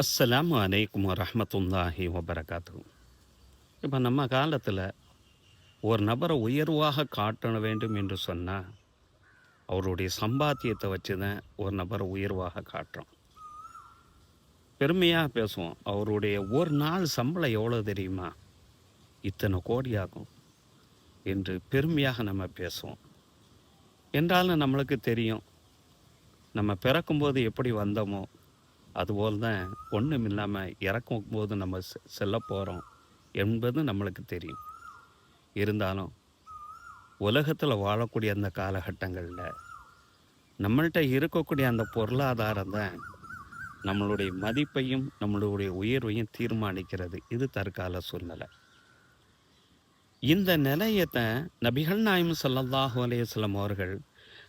அஸ்லாம் அலைக்கும் வரஹ்மத்துல்லாஹி வபரகாத்து இப்போ நம்ம காலத்தில் ஒரு நபரை உயர்வாக காட்ட வேண்டும் என்று சொன்னால் அவருடைய சம்பாத்தியத்தை வச்சு தான் ஒரு நபரை உயர்வாக காட்டுறோம். பெருமையாக பேசுவோம். அவருடைய ஒரு நாள் சம்பளம் எவ்வளோ தெரியுமா? இத்தனை கோடி ஆகும் என்று பெருமையாக நம்ம பேசுவோம். என்றாலும் நம்மளுக்கு தெரியும். நம்ம பிறக்கும்போது எப்படி வந்தோமோ அதுபோல் தான் ஒன்றும் இல்லாமல் இறக்கும் போது நம்ம செ- செல்ல போகிறோம் என்பது நம்மளுக்கு தெரியும். இருந்தாலும் உலகத்தில் வாழக்கூடிய அந்த காலகட்டங்களில் நம்மள்கிட்ட இருக்கக்கூடிய அந்த பொருளாதாரம் தான் நம்மளுடைய மதிப்பையும் நம்மளுடைய உயர்வையும் தீர்மானிக்கிறது. இது தற்கால சூழ்நிலை. இந்த நிலையத்தை நபிகள் நாயம் சல்லாஹு அலையம் அவர்கள்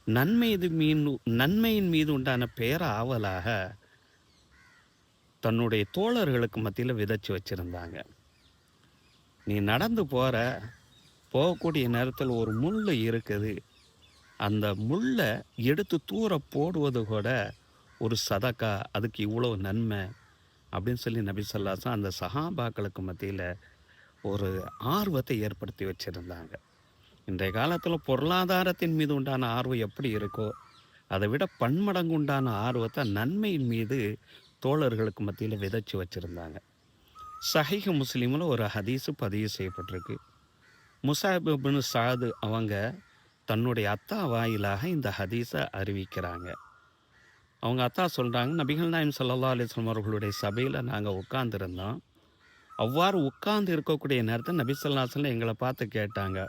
நன்மை இது மீது நன்மையின் மீது உண்டான பேர ஆவலாக தன்னுடைய தோழர்களுக்கு மத்தியில் விதைச்சி வச்சிருந்தாங்க. நீ நடந்து போகிற போகக்கூடிய நேரத்தில் ஒரு முள் இருக்குது. அந்த முள்ளை எடுத்து தூர போடுவது கூட ஒரு சதக்கா அதுக்கு இவ்வளோ நன்மை அப்படின்னு சொல்லி நபி சொல்லாசன் அந்த சஹாபாக்களுக்கு மத்தியில் ஒரு ஆர்வத்தை ஏற்படுத்தி வச்சுருந்தாங்க. இன்றைய காலத்தில் பொருளாதாரத்தின் மீது உண்டான ஆர்வம் எப்படி இருக்கோ அதை விட பன்மடங்கு உண்டான ஆர்வத்தை நன்மையின் மீது தோழர்களுக்கு மத்தியில் விதைச்சி வச்சுருந்தாங்க. சஹீஹ் முஸ்லீமில் ஒரு ஹதீஸு பதிவு செய்யப்பட்டிருக்கு. முசாப் சாது அவங்க தன்னுடைய அத்தா வாயிலாக இந்த ஹதீஸை அறிவிக்கிறாங்க. அவங்க அத்தா சொல்கிறாங்க நபிகள் நாயம் சல்லா அலிஸ்லாம் அவர்களுடைய சபையில் நாங்கள் உட்காந்துருந்தோம் அவ்வாறு உட்கார்ந்து இருக்கக்கூடிய நேரத்தில் நபி ஸல்லல்லாஹு எங்களை பார்த்து கேட்டாங்க.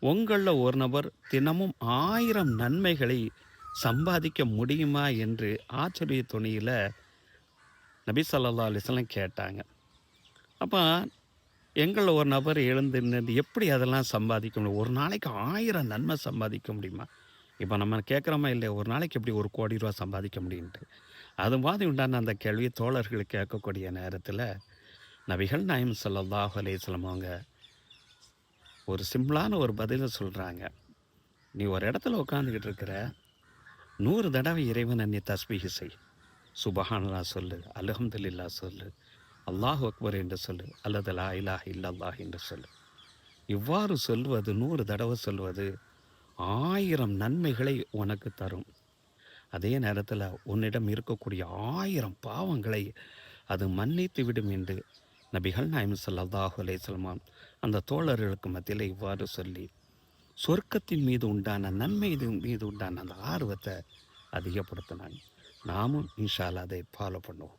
உங்களில் ஒரு நபர் தினமும் ஆயிரம் நன்மைகளை சம்பாதிக்க முடியுமா? என்று ஆச்சரிய துணியில் நபி சல்லா அலிஸ்லாம் கேட்டாங்க. அப்போ எங்களில் ஒரு நபர் எழுந்து நின்று எப்படி அதெல்லாம் சம்பாதிக்க முடியும்? ஒரு நாளைக்கு ஆயிரம் நன்மை சம்பாதிக்க முடியுமா? இப்போ நம்ம கேட்குறோமா இல்லை ஒரு நாளைக்கு எப்படி ஒரு கோடி ரூபா சம்பாதிக்க முடியுன்ட்டு அது மாதிரி உண்டான அந்த கேள்வி தோழர்கள் கேட்கக்கூடிய நேரத்தில் நபிகள் நாயம் ஸல்லல்லாஹு அலைஹி அவங்க ஒரு சிம்பிளான ஒரு பதிலை சொல்கிறாங்க நீ ஒரு இடத்துல உட்காந்துக்கிட்டு இருக்கிற நூறு தடவை இறைவன் நீ தஸ்பீகி செய். சுபஹானலா சொல்லு அல்ஹம்துலில்லா சொல்லு அல்லாஹ் அக்பர் என்று சொல்லு அல்லது லா இலாஹ் இல்லல்லாஹ் என்று சொல்லு. இவ்வாறு சொல்வது நூறு தடவை சொல்வது ஆயிரம் நன்மைகளை உனக்கு தரும். அதே நேரத்தில் உன்னிடம் இருக்கக்கூடிய ஆயிரம் பாவங்களை அது மன்னித்து விடும் என்று நபிகள் நாயம் சல்லாஹு அலைஹி வஸல்லம் அந்த தோழர்களுக்கு மத்தியில் இவ்வாறு சொல்லி சொர்க்கத்தின் மீது உண்டான நன்மை மீது உண்டான அந்த ஆர்வத்தை அதிகப்படுத்தினாங்க. நாமும் இன்ஷால்லா அதை ஃபாலோ பண்ணுவோம்.